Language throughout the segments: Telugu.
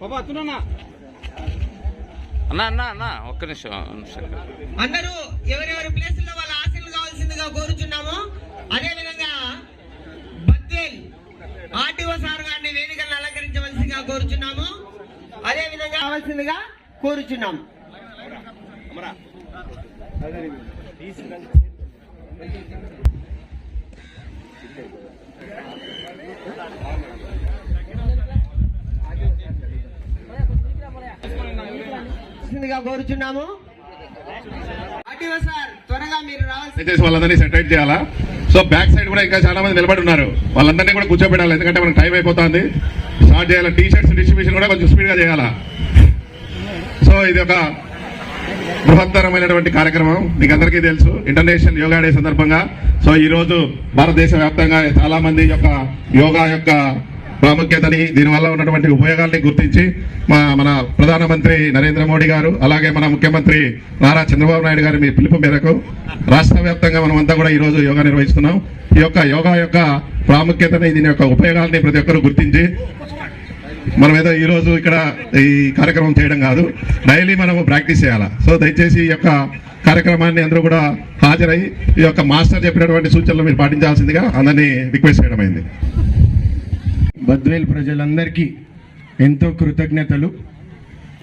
బాబా అన్నా అన్నా అన్నా ఒక్క నిమిషం ఒక్క నిమిషం. అందరూ ఎవరెవరి ప్లేసుల్లో వాళ్ళ ఆశీర్లు కావాల్సిందిగా కోరుచున్నాము అదే కోరుచున్నాము. అదే విధంగా కావాల్సిందిగా కోరుచున్నాము. కోరుచున్నాము. సార్ త్వరగా మీరు రావాల్సి వాళ్ళందరినీ సెటైట్ చేయాలా? సో బ్యాక్ సైడ్ కూడా ఇంకా చాలా మంది నిలబడి ఉన్నారు. వాళ్ళందరినీ కూడా కూర్చోబెట్టాలి ఎందుకంటే మనకు టైం అయిపోతుంది. స్టార్ట్ చేయాలి. టీ షర్ట్స్ డిస్ట్రిబ్యూషన్ కూడా కొంచెం స్పీడ్గా చేయాలా? సో ఇది ఒక బృహత్తరమైనటువంటి కార్యక్రమం. మీకు అందరికీ తెలుసు ఇంటర్నేషనల్ యోగా డే సందర్భంగా. సో ఈరోజు భారతదేశ వ్యాప్తంగా చాలా మంది యొక్క యోగా యొక్క ప్రాముఖ్యతని దీనివల్ల ఉన్నటువంటి ఉపయోగాల్ని గుర్తించి మా మన ప్రధానమంత్రి నరేంద్ర మోడీ గారు అలాగే మన ముఖ్యమంత్రి నారా చంద్రబాబు నాయుడు గారి మీ పిలుపు మేరకు రాష్ట్ర వ్యాప్తంగా మనం అంతా కూడా ఈ రోజు యోగా నిర్వహిస్తున్నాం. ఈ యొక్క యోగా యొక్క ప్రాముఖ్యతని దీని యొక్క ఉపయోగాల్ని ప్రతి ఒక్కరూ గుర్తించి మనం ఏదో ఈరోజు ఇక్కడ ఈ కార్యక్రమం చేయడం కాదు డైలీ మనము ప్రాక్టీస్ చేయాలా? సో దయచేసి ఈ యొక్క కార్యక్రమాన్ని అందరూ కూడా హాజరై ఈ యొక్క మాస్టర్ చెప్పినటువంటి సూచనలు మీరు పాటించాల్సిందిగా అందరినీ రిక్వెస్ట్ చేయడం అయింది. బద్వేల్ ప్రజలందరికీ ఎంతో కృతజ్ఞతలు.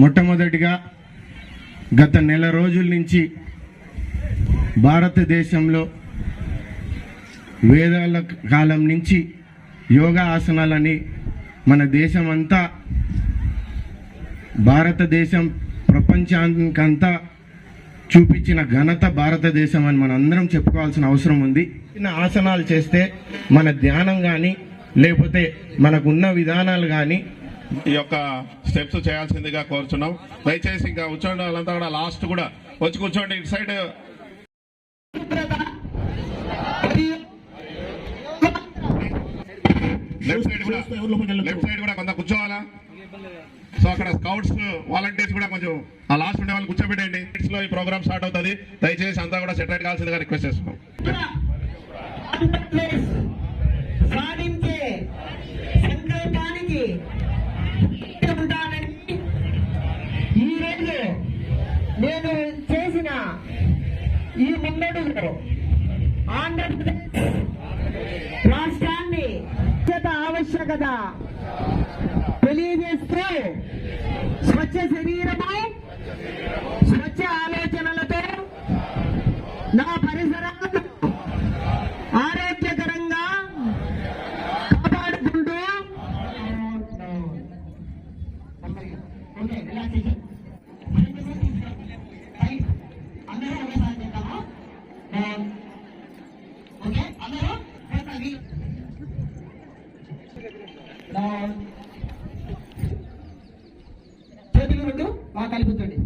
మొట్టమొదటిగా గత నెల రోజుల నుంచి భారతదేశంలో వేదాల కాలం నుంచి యోగా ఆసనాలని మన దేశమంతా భారతదేశం ప్రపంచానికంతా చూపించిన ఘనత భారతదేశం అని మనం అందరం చెప్పుకోవాల్సిన అవసరం ఉంది. ఆసనాలు చేస్తే మన ధ్యానం కానీ లేకపోతే మనకున్న విధానాలు కానీ ఈ యొక్క స్టెప్స్ చేయాల్సిందిగా కోరుచున్నాం. దయచేసి ఇంకా కూర్చోండి వాళ్ళంతా కూడా లాస్ట్ కూడా. వచ్చి కూర్చోండి ఇటు సైడ్. లెఫ్ట్ సైడ్ కూడా లెఫ్ట్ సైడ్ కూడా కొంత కూర్చోవాలా? సో అక్కడ స్కౌట్స్ వాలంటీర్స్ కూడా కొంచెం ఆ లాస్ట్ ఉండే వాళ్ళు కూర్చోబెట్టండి లో ఈ ప్రోగ్రామ్ స్టార్ట్ అవుతుంది. దయచేసి అంతా కూడా సెటరేట్ కావాల్సిందిగా రిక్వెస్ట్ చేస్తున్నాం. సాధించే సంకల్పానికి ఉంటానని ఈ నేను చేసిన ఈ మున్నడులో ఆంధ్రప్రదేశ్ రాష్ట్రాన్ని అత్యంత ఆవశ్యకత తెలియజేస్తూ స్వచ్ఛ శరీరము స్వచ్ఛ ఆలోచనలతో చేతులు రెండు బాగా కలుపుతుంది.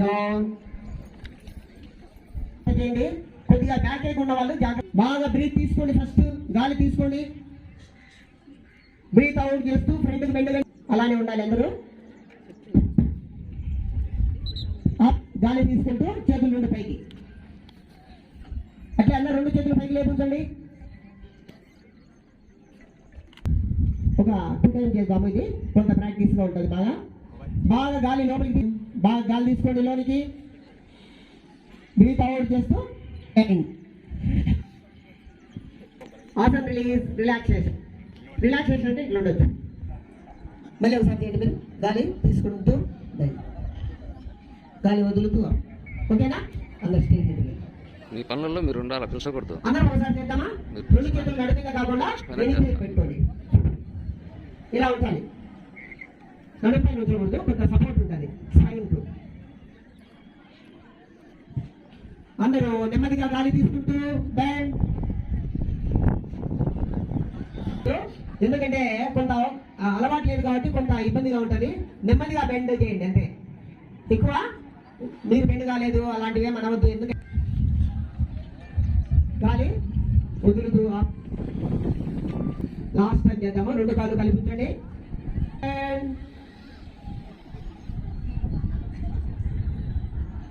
డౌన్ చేయండి కొద్దిగా బ్యాక్ అయ్యకుండా వాళ్ళు జాగ్రత్త బాగా బ్రీత్ తీసుకోండి ఫస్ట్ గాలి తీసుకోండి. బ్రీత్ అవుట్ చేస్తూ ఫ్రంట్కి బెండ్ అలానే ఉండాలి అందరూ. గాలి తీసుకుంటూ చేతులు రెండు పైకి. అన్న రెండు చేతులు పైకి లేపించండి. ఒక టూ టైం చేద్దాము ఇది. కొంత ప్రాక్టీస్గా ఉంటుంది బాగా. బాగా గాలి లోపలికి బాగా గాలి తీసుకోండి లోనికి. బ్రీత్ అవుట్ చేస్తూ ఆసన్ రిలీజ్ రిలాక్సేషన్ రిలాక్సేషన్ అంటే ఇట్లా ఉండొచ్చు. మళ్ళీ ఒకసారి చేయండి మీరు. గాలి తీసుకుంటూ గాలి వదులుతూ. ఓకేనా? అందరు స్టేజ్ మీ పనులలో మీరు ఉండాలి? పిలిచకూడదు ఇలా ఉంచాలి. నడుపై ఉంచకూడదు కొంత సపోర్ట్ ఉంటుంది. అందరూ నెమ్మదిగా గాలి తీసుకుంటూ బ్యాండ్ ఎందుకంటే కొంత అలవాటు లేదు కాబట్టి కొంత ఇబ్బందిగా ఉంటుంది. నెమ్మదిగా బెండ్ చేయండి అంతే. ఎక్కువ? మీరు బెండ్ కాలేదు అలాంటివి ఏమి అనవద్దు. ఎందుకంటే గాలి వదులుతూ లాస్ట్ టైం చేద్దాము? రెండు కాళ్ళు కల్పించండి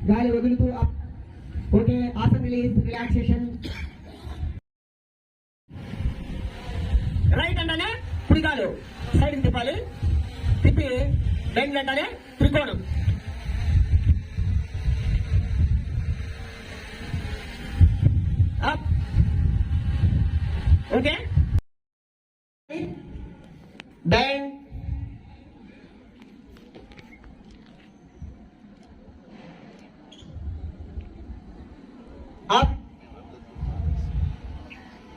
గాలి వదులుతూ okay asan release relaxation right అంటేనే కుడికాలు సైడ్ తిప్పాలి. తిప్పి బెండ్ అంటేనే త్రికోణం. Up,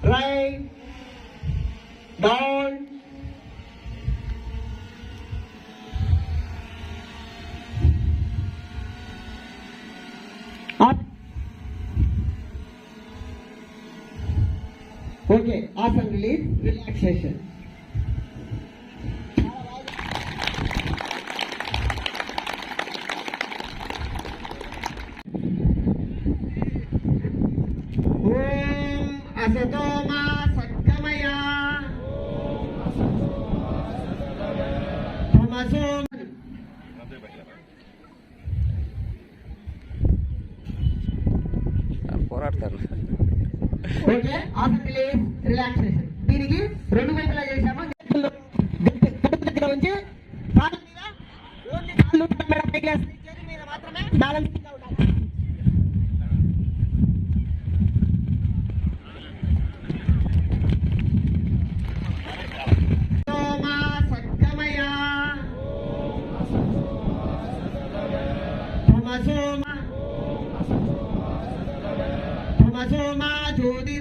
right, down, up. Okay, awesome release, relaxation. ఓం అసతో మా సత్కమయ తమసో పోరాడతారు ఓకే ఆసన్ రిలీజ్ రిలాక్సేషన్ దీనికి రెండు వైపులా చేశాము. మీద మాత్రమే బ్యాలెన్స్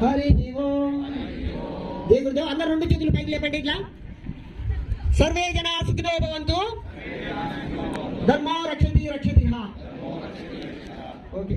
హరి ఓం. అందరు రెండు చేతులు పైకి లేపండి ఇట్లా. సర్వే జన సుఖినో భవంతు. ధర్మ రక్షతి రక్షతి ఓకే.